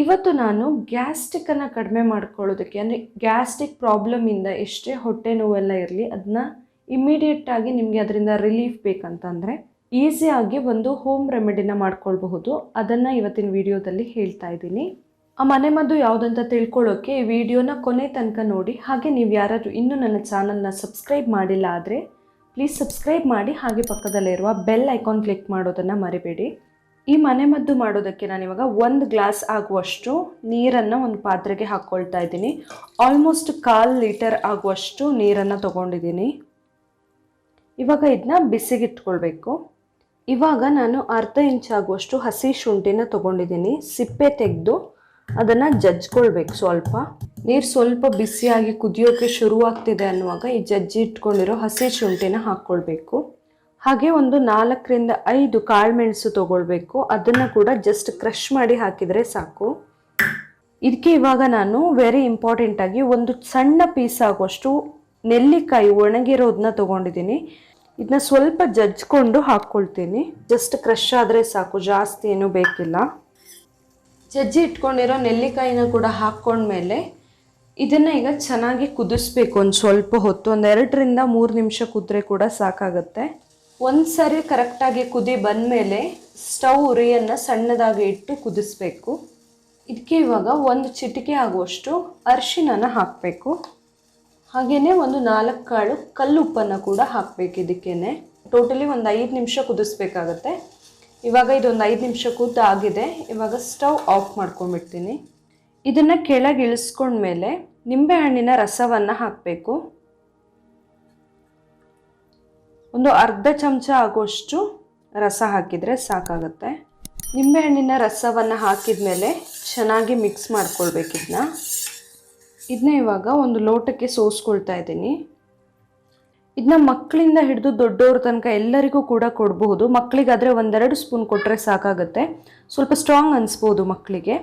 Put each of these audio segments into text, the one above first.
ಇವತ್ತು ನಾನು ಗ್ಯಾಸ್ಟಿಕ್ಕನ್ನು ಕಡಿಮೆ ಮಾಡ್ಕೊಳ್ಳೋದಕ್ಕೆ, ಅಂದರೆ ಗ್ಯಾಸ್ಟಿಕ್ ಪ್ರಾಬ್ಲಮಿಂದ ಎಷ್ಟೇ ಹೊಟ್ಟೆ ನೋವೆಲ್ಲ ಇರಲಿ ಅದನ್ನ ಇಮಿಡಿಯೇಟಾಗಿ ನಿಮಗೆ ಅದರಿಂದ ರಿಲೀಫ್ ಬೇಕಂತಂದರೆ ಈಸಿಯಾಗಿ ಒಂದು ಹೋಮ್ ರೆಮಿಡಿನ ಮಾಡ್ಕೊಳ್ಬಹುದು. ಅದನ್ನು ಇವತ್ತಿನ ವಿಡಿಯೋದಲ್ಲಿ ಹೇಳ್ತಾ ಇದ್ದೀನಿ. ಆ ಮನೆಮದ್ದು ಯಾವುದಂತ ತಿಳ್ಕೊಳ್ಳೋಕ್ಕೆ ಈ ವಿಡಿಯೋನ ಕೊನೆ ತನಕ ನೋಡಿ. ಹಾಗೆ ನೀವು ಯಾರಾದರೂ ಇನ್ನೂ ನನ್ನ ಚಾನಲ್ನ ಸಬ್ಸ್ಕ್ರೈಬ್ ಮಾಡಿಲ್ಲ ಆದರೆ ಪ್ಲೀಸ್ ಸಬ್ಸ್ಕ್ರೈಬ್ ಮಾಡಿ ಹಾಗೆ ಪಕ್ಕದಲ್ಲಿರುವ ಬೆಲ್ ಐಕಾನ್ ಕ್ಲಿಕ್ ಮಾಡೋದನ್ನು ಮರಿಬೇಡಿ. ಈ ಮನೆಮದ್ದು ಮಾಡೋದಕ್ಕೆ ನಾನು ಇವಾಗ ಒಂದು ಗ್ಲಾಸ್ ಆಗುವಷ್ಟು ನೀರನ್ನು ಒಂದು ಪಾತ್ರೆಗೆ ಹಾಕ್ಕೊಳ್ತಾ ಇದ್ದೀನಿ. ಆಲ್ಮೋಸ್ಟ್ ಕಾಲು ಲೀಟರ್ ಆಗುವಷ್ಟು ನೀರನ್ನು ತೊಗೊಂಡಿದ್ದೀನಿ. ಇವಾಗ ಇದನ್ನ ಬಿಸಿಗಿಟ್ಕೊಳ್ಬೇಕು. ಇವಾಗ ನಾನು ಅರ್ಧ ಇಂಚ್ ಆಗುವಷ್ಟು ಹಸಿ ಶುಂಠಿನ ತೊಗೊಂಡಿದ್ದೀನಿ. ಸಿಪ್ಪೆ ತೆಗೆದು ಅದನ್ನು ಜಜ್ಕೊಳ್ಬೇಕು ಸ್ವಲ್ಪ. ನೀರು ಸ್ವಲ್ಪ ಬಿಸಿಯಾಗಿ ಕುದಿಯೋಕ್ಕೆ ಶುರುವಾಗ್ತಿದೆ ಅನ್ನುವಾಗ ಈ ಜಜ್ಜಿ ಇಟ್ಕೊಂಡಿರೋ ಹಸಿ ಶುಂಠಿನ ಹಾಕ್ಕೊಳ್ಬೇಕು ಹಾಗೆ ಒಂದು ನಾಲ್ಕರಿಂದ ಐದು ಕಾಳುಮೆಣಸು ತೊಗೊಳ್ಬೇಕು. ಅದನ್ನು ಕೂಡ ಜಸ್ಟ್ ಕ್ರಷ್ ಮಾಡಿ ಹಾಕಿದರೆ ಸಾಕು. ಇದಕ್ಕೆ ಇವಾಗ ನಾನು ವೆರಿ ಇಂಪಾರ್ಟೆಂಟಾಗಿ ಒಂದು ಸಣ್ಣ ಪೀಸ್ ಆಗುವಷ್ಟು ನೆಲ್ಲಿಕಾಯಿ ಒಣಗಿರೋದನ್ನ ತೊಗೊಂಡಿದ್ದೀನಿ. ಇದನ್ನ ಸ್ವಲ್ಪ ಜಜ್ಜಿಕೊಂಡು ಹಾಕ್ಕೊಳ್ತೀನಿ. ಜಸ್ಟ್ ಕ್ರಷ್ ಆದರೆ ಸಾಕು, ಜಾಸ್ತಿ ಏನೂ ಬೇಕಿಲ್ಲ. ಜಜ್ಜಿ ಇಟ್ಕೊಂಡಿರೋ ನೆಲ್ಲಿಕಾಯಿನ ಕೂಡ ಹಾಕ್ಕೊಂಡ್ಮೇಲೆ ಇದನ್ನು ಈಗ ಚೆನ್ನಾಗಿ ಕುದಿಸ್ಬೇಕು ಒಂದು ಸ್ವಲ್ಪ ಹೊತ್ತು. ಒಂದು ಎರಡರಿಂದ ಮೂರು ನಿಮಿಷ ಕುದ್ರೆ ಕೂಡ ಸಾಕಾಗುತ್ತೆ. ಒಂದು ಸರಿ ಕರೆಕ್ಟಾಗಿ ಕುದಿ ಬಂದಮೇಲೆ ಸ್ಟವ್ ಉರಿಯನ್ನು ಸಣ್ಣದಾಗಿ ಇಟ್ಟು ಕುದಿಸ್ಬೇಕು. ಇದಕ್ಕೆ ಇವಾಗ ಒಂದು ಚಿಟಿಕೆ ಆಗುವಷ್ಟು ಅರಿಶಿಣನ ಹಾಕಬೇಕು. ಹಾಗೆಯೇ ಒಂದು ನಾಲ್ಕು ಕಾಳು ಕಲ್ಲುಪ್ಪನ್ನು ಕೂಡ ಹಾಕಬೇಕು ಇದಕ್ಕೇನೆ. ಟೋಟಲಿ ಒಂದು ಐದು ನಿಮಿಷ ಕುದಿಸ್ಬೇಕಾಗತ್ತೆ. ಇವಾಗ ಇದೊಂದು ಐದು ನಿಮಿಷ ಆಗಿದೆ. ಇವಾಗ ಸ್ಟವ್ ಆಫ್ ಮಾಡ್ಕೊಂಡ್ಬಿಡ್ತೀನಿ. ಇದನ್ನು ಕೆಳಗೆ ಇಳಿಸ್ಕೊಂಡ್ಮೇಲೆ ನಿಂಬೆಹಣ್ಣಿನ ರಸವನ್ನು ಹಾಕಬೇಕು. ಒಂದು ಅರ್ಧ ಚಮಚ ಆಗೋಷ್ಟು ರಸ ಹಾಕಿದರೆ ಸಾಕಾಗುತ್ತೆ. ನಿಂಬೆಹಣ್ಣಿನ ರಸವನ್ನು ಹಾಕಿದ ಮೇಲೆ ಚೆನ್ನಾಗಿ ಮಿಕ್ಸ್ ಮಾಡ್ಕೊಳ್ಬೇಕಿದ್ನ ಇದನ್ನ ಇವಾಗ ಒಂದು ಲೋಟಕ್ಕೆ ಸೋಸ್ಕೊಳ್ತಾ ಇದ್ದೀನಿ. ಇದನ್ನ ಮಕ್ಕಳಿಂದ ಹಿಡಿದು ದೊಡ್ಡವ್ರ ತನಕ ಎಲ್ಲರಿಗೂ ಕೂಡ ಕೊಡಬಹುದು. ಮಕ್ಕಳಿಗಾದರೆ ಒಂದೆರಡು ಸ್ಪೂನ್ ಕೊಟ್ಟರೆ ಸಾಕಾಗುತ್ತೆ. ಸ್ವಲ್ಪ ಸ್ಟ್ರಾಂಗ್ ಅನಿಸ್ಬೋದು ಮಕ್ಕಳಿಗೆ.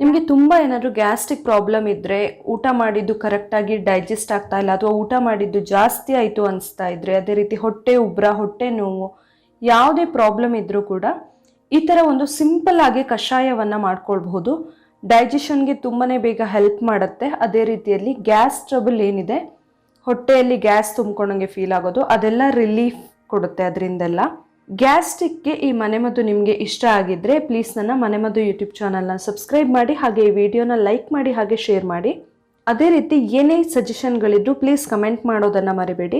ನಿಮಗೆ ತುಂಬ ಏನಾದರೂ ಗ್ಯಾಸ್ಟ್ರಿಕ್ ಪ್ರಾಬ್ಲಮ್ ಇದ್ದರೆ ಊಟ ಮಾಡಿದ್ದು ಕರೆಕ್ಟಾಗಿ ಡೈಜೆಸ್ಟ್ ಆಗ್ತಾ ಇಲ್ಲ ಅಥವಾ ಊಟ ಮಾಡಿದ್ದು ಜಾಸ್ತಿ ಆಯಿತು ಅನಿಸ್ತಾ ಇದ್ದರೆ ಅದೇ ರೀತಿ ಹೊಟ್ಟೆ ಉಬ್ರ, ಹೊಟ್ಟೆ ನೋವು, ಯಾವುದೇ ಪ್ರಾಬ್ಲಮ್ ಇದ್ದರೂ ಕೂಡ ಈ ಥರ ಒಂದು ಸಿಂಪಲ್ ಆಗಿ ಕಷಾಯವನ್ನು ಮಾಡ್ಕೊಳ್ಬಹುದು. ಡೈಜೆಷನ್ಗೆ ತುಂಬಾ ಬೇಗ ಹೆಲ್ಪ್ ಮಾಡುತ್ತೆ. ಅದೇ ರೀತಿಯಲ್ಲಿ ಗ್ಯಾಸ್ ಟ್ರಬಲ್ ಏನಿದೆ, ಹೊಟ್ಟೆಯಲ್ಲಿ ಗ್ಯಾಸ್ ತುಂಬ್ಕೊಂಡಂಗೆ ಫೀಲ್ ಆಗೋದು, ಅದೆಲ್ಲ ರಿಲೀಫ್ ಕೊಡುತ್ತೆ ಅದರಿಂದೆಲ್ಲ. ಗ್ಯಾಸ್ಟ್ರಿಕ್ಗೆ ಈ ಮನೆಮದ್ದು ನಿಮಗೆ ಇಷ್ಟ ಆಗಿದ್ದರೆ ಪ್ಲೀಸ್ ನನ್ನ ಮನೆಮದ್ದು ಯೂಟ್ಯೂಬ್ ಚಾನಲ್ನ ಸಬ್ಸ್ಕ್ರೈಬ್ ಮಾಡಿ ಹಾಗೆ ಈ ವಿಡಿಯೋನ ಲೈಕ್ ಮಾಡಿ ಹಾಗೆ ಶೇರ್ ಮಾಡಿ. ಅದೇ ರೀತಿ ಏನೇ ಸಜೆಷನ್ಗಳಿದ್ರು ಪ್ಲೀಸ್ ಕಮೆಂಟ್ ಮಾಡೋದನ್ನು ಮರಿಬೇಡಿ.